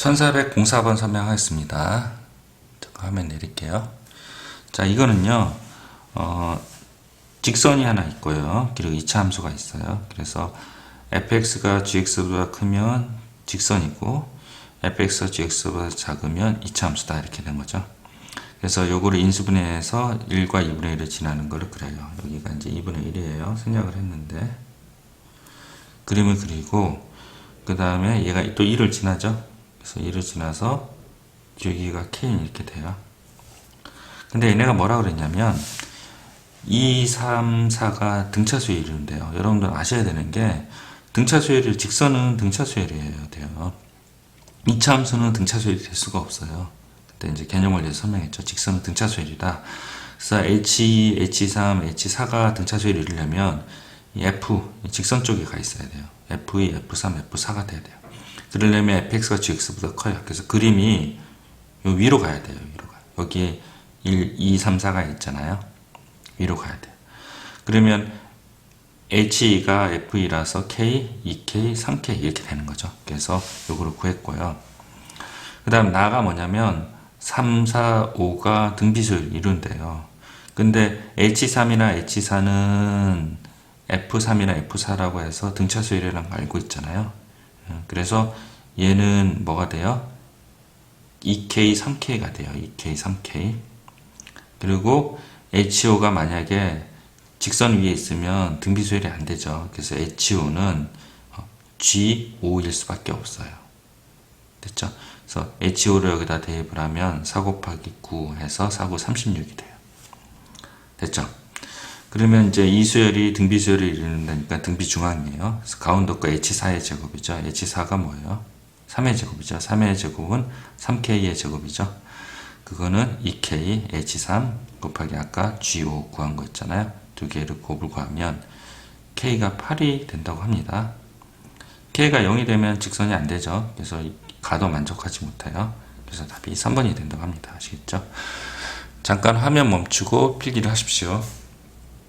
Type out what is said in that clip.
1404번 설명하겠습니다. 화면 내릴게요. 자, 이거는요, 어, 직선이 하나 있고요. 그리고 2차 함수가 있어요. 그래서 fx가 gx보다 크면 직선이고, fx가 gx보다 작으면 2차 함수다. 이렇게 된 거죠. 그래서 요거를 인수분해해서 1과 2분의 1을 지나는 거를 그려요. 여기가 이제 2분의 1이에요. 생략을 했는데. 그림을 그리고, 그 다음에 얘가 또 1을 지나죠. 그래서 1을 지나서 여기가 K는 이렇게 돼요. 근데 얘네가 뭐라 그랬냐면 2, 3, 4가 등차수에 이르는데요. 여러분들 아셔야 되는 게 등차수열이 직선은 등차수열이에요. 돼요. 이차 함수는 등차수열이 될 수가 없어요. 그때 이제 개념 원리에서 설명했죠. 직선은 등차수열이다. 그래서 H2, H3, H4가 등차수열이 이르려면 이 F 직선 쪽에 가 있어야 돼요. F2, F3, F4가 돼야 돼요. 그러려면 fx가 gx보다 커요. 그래서 그림이 요 위로 가야 돼요. 위로 가. 여기에 1, 2, 3, 4가 있잖아요. 위로 가야 돼요. 그러면 h가 f이라서 k, 2k, 3k 이렇게 되는 거죠. 그래서 요거를 구했고요. 그 다음 나가 뭐냐면 3, 4, 5가 등비수를 이룬대요. 근데 h3이나 h4는 f3이나 f4라고 해서 등차수열이라는 거 알고 있잖아요. 그래서 얘는 뭐가 돼요? 2K, 3K가 돼요. 2K, 3K. 그리고 HO가 만약에 직선 위에 있으면 등비수열이 안 되죠. 그래서 HO는 G5일 수밖에 없어요. 됐죠? 그래서 HO를 여기다 대입을 하면 4 곱하기 9 해서 4, 9, 36이 돼요. 됐죠? 그러면 이제 이 수열이 등비 수열을 이루는다니까 등비 중앙이에요. 그래서 가운데 거 H4의 제곱이죠. H4가 뭐예요? 3의 제곱이죠. 3의 제곱은 3K의 제곱이죠. 그거는 2K H3 곱하기 아까 G5 구한 거 있잖아요. 두 개를 곱을 구하면 K가 8이 된다고 합니다. K가 0이 되면 직선이 안 되죠. 그래서 가도 만족하지 못해요. 그래서 답이 3번이 된다고 합니다. 아시겠죠? 잠깐 화면 멈추고 필기를 하십시오.